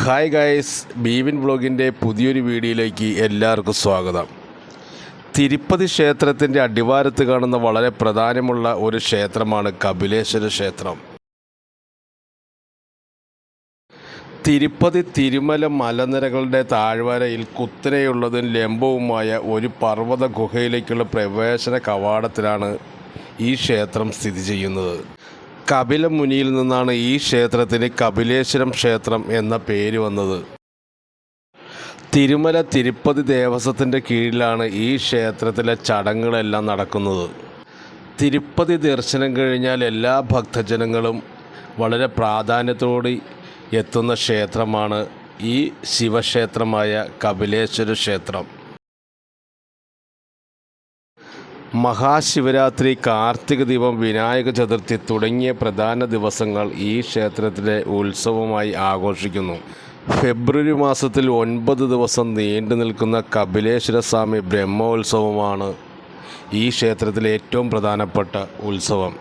Hi guys ബീവിൻ ബ്ലോഗിന്റെ പുതിയൊരു വീഡിയോയിലേക്ക് എല്ലാവർക്കും സ്വാഗതം. തിരുപ്പതി ക്ഷേത്രത്തിന്റെ അടിവാരത്ത് കാണുന്ന വളരെ പ്രധാനമുള്ള ഒരു ക്ഷേത്രമാണ് കപിലേശ്വര ക്ഷേത്രം. തിരുപ്പതി തിരുമല മലനിരകളുടെ താഴ്വരയിൽ കുത്തനെയുള്ളതും ലംബവുമായ ഒരു പർവത ഗുഹയിലേക്കുള്ള പ്രവേശന കവാടത്തിലാണ് ഈ ക്ഷേത്രം സ്ഥിതി ചെയ്യുന്നത്. കപില മുനിയിൽ നിന്നാണ് ഈ ക്ഷേത്രത്തിന് കപിലേശ്വരം ക്ഷേത്രം എന്ന പേര് വന്നത്. തിരുമല തിരുപ്പതി ദേവസ്വത്തിന്റെ കീഴിലാണ് ഈ ക്ഷേത്രത്തിലെ ചടങ്ങുകളെല്ലാം നടക്കുന്നത്. തിരുപ്പതി ദർശനം കഴിഞ്ഞാൽ എല്ലാ ഭക്തജനങ്ങളും വളരെ പ്രാധാന്യത്തോടെ എത്തുന്ന ക്ഷേത്രമാണ് ഈ ശിവക്ഷേത്രമായ കപിലേശ്വര ക്ഷേത്രം. മഹാശിവരാത്രി കാർത്തിക ദീപം വിനായക ചതുർത്ഥി തുടങ്ങിയ പ്രധാന ദിവസങ്ങൾ ഈ ക്ഷേത്രത്തിലെ ഉത്സവമായി ആഘോഷിക്കുന്നു. ഫെബ്രുവരി മാസത്തിൽ ഒൻപത് ദിവസം നീണ്ടു നിൽക്കുന്ന കപിലേശ്വര സ്വാമി ബ്രഹ്മോത്സവമാണ് ഈ ക്ഷേത്രത്തിലെ ഏറ്റവും പ്രധാനപ്പെട്ട ഉത്സവം.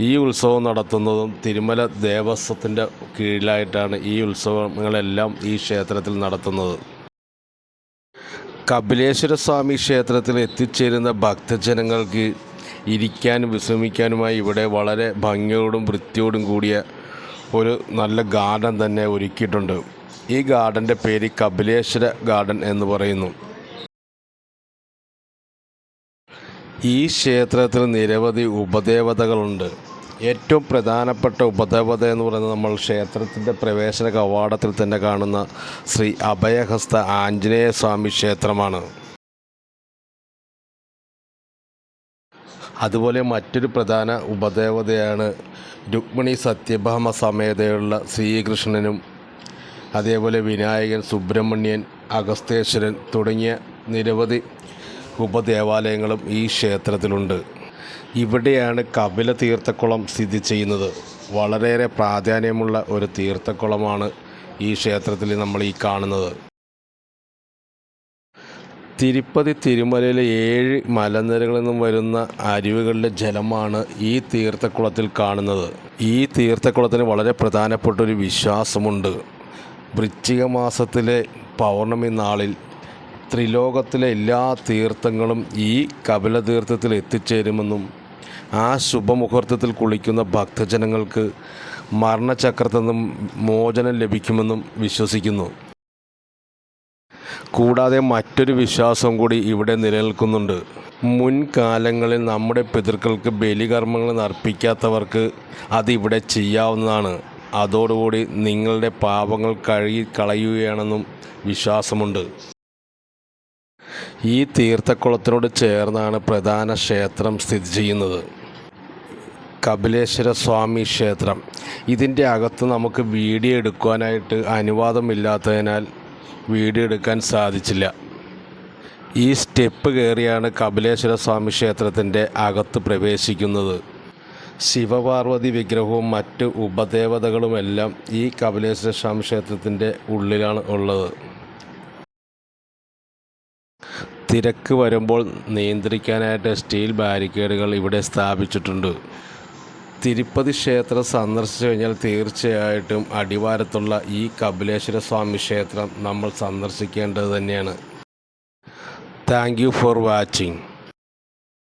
ഈ ഉത്സവം നടത്തുന്നതും തിരുമല ദേവസ്വത്തിന്റെ കീഴിലായിട്ടാണ് ഈ ഉത്സവങ്ങളെല്ലാം ഈ ക്ഷേത്രത്തിൽ നടത്തുന്നത്. കപിലേശ്വര സ്വാമി ക്ഷേത്രത്തിൽ എത്തിച്ചേരുന്ന ഭക്തജനങ്ങൾക്ക് ഇരിക്കാനും വിശ്രമിക്കാനുമായി ഇവിടെ വളരെ ഭംഗിയോടും വൃത്തിയോടും കൂടിയ ഒരു നല്ല ഗാർഡൻ തന്നെ ഒരുക്കിയിട്ടുണ്ട്. ഈ ഗാർഡന്റെ പേര് കപിലേശ്വര ഗാർഡൻ എന്ന് പറയുന്നു. ഈ ക്ഷേത്രത്തിൽ നിരവധി ഉപദേവതകളുണ്ട്. ഏറ്റവും പ്രധാനപ്പെട്ട ഉപദേവത എന്ന് പറയുന്നത് നമ്മൾ ക്ഷേത്രത്തിന്റെ പ്രവേശന കവാടത്തിൽ തന്നെ കാണുന്ന ശ്രീ അഭയഹസ്ത ആഞ്ജനേയ സ്വാമി ക്ഷേത്രമാണ്. അതുപോലെ മറ്റൊരു പ്രധാന ഉപദേവതയാണ് രുക്മിണി സത്യഭാമ സമേതയുള്ള ശ്രീകൃഷ്ണനും അതേപോലെ വിനായകൻ സുബ്രഹ്മണ്യൻ അഗസ്തേശ്വരൻ തുടങ്ങിയ നിരവധി ഉപദേവാലയങ്ങളും ഈ ക്ഷേത്രത്തിലുണ്ട്. ഇവിടെയാണ് കപില തീർത്ഥക്കുളം സ്ഥിതി ചെയ്യുന്നത്. വളരെയേറെ പ്രാധാന്യമുള്ള ഒരു തീർത്ഥക്കുളമാണ് ഈ ക്ഷേത്രത്തിൽ നമ്മൾ ഈ കാണുന്നത്. തിരുപ്പതി തിരുമലയിലെ ഏഴ് മലനിരകളിൽ നിന്നും വരുന്ന അരുവികളുടെ ജലമാണ് ഈ തീർത്ഥക്കുളത്തിൽ കാണുന്നത്. ഈ തീർത്ഥക്കുളത്തിന് വളരെ പ്രധാനപ്പെട്ട ഒരു വിശ്വാസമുണ്ട്. വൃശ്ചിക മാസത്തിലെ പൗർണമി നാളിൽ ത്രിലോകത്തിലെ എല്ലാ തീർത്ഥങ്ങളും ഈ കപില തീർത്ഥത്തിൽ എത്തിച്ചേരുമെന്നും ആ ശുഭമുഹൂർത്തത്തിൽ കുളിക്കുന്ന ഭക്തജനങ്ങൾക്ക് മരണചക്രത്തിൽ നിന്നും മോചനം ലഭിക്കുമെന്നും വിശ്വസിക്കുന്നു. കൂടാതെ മറ്റൊരു വിശ്വാസം കൂടി ഇവിടെ നിലനിൽക്കുന്നുണ്ട്. മുൻകാലങ്ങളിൽ നമ്മുടെ പിതൃക്കൾക്ക് ബലികർമ്മങ്ങൾ അർപ്പിക്കാത്തവർക്ക് അതിവിടെ ചെയ്യാവുന്നതാണ്. അതോടുകൂടി നിങ്ങളുടെ പാപങ്ങൾ കഴുകി കളയുകയാണെന്നും വിശ്വാസമുണ്ട്. ഈ തീർത്ഥക്കുളത്തിനോട് ചേർന്നാണ് പ്രധാന ക്ഷേത്രം സ്ഥിതി ചെയ്യുന്നത്. കപിലേശ്വര സ്വാമി ക്ഷേത്രം. ഇതിന്റെ അകത്ത് നമുക്ക് വീഡിയോ എടുക്കുവാനായിട്ട് അനുവാദമില്ലാത്തതിനാൽ വീഡിയോ എടുക്കാൻ സാധിച്ചില്ല. ഈ സ്റ്റെപ്പ് കയറിയാണ് കപിലേശ്വര സ്വാമി ക്ഷേത്രത്തിന്റെ അകത്ത് പ്രവേശിക്കുന്നത്. ശിവപാർവതി വിഗ്രഹവും മറ്റ് ഉപദേവതകളുമെല്ലാം ഈ കപിലേശ്വര സ്വാമി ക്ഷേത്രത്തിന്റെ ഉള്ളിലാണ് ഉള്ളത്. തിരക്ക് വരുമ്പോൾ നിയന്ത്രിക്കാനായിട്ട് സ്റ്റീൽ ബാരിക്കേഡുകൾ ഇവിടെ സ്ഥാപിച്ചിട്ടുണ്ട്. തിരുപ്പതി ക്ഷേത്രം സന്ദർശിച്ചു കഴിഞ്ഞാൽ തീർച്ചയായിട്ടും അടിവാരത്തുള്ള ഈ കപിലേശ്വര സ്വാമി ക്ഷേത്രം നമ്മൾ സന്ദർശിക്കേണ്ടത് തന്നെയാണ്. Thank you for watching.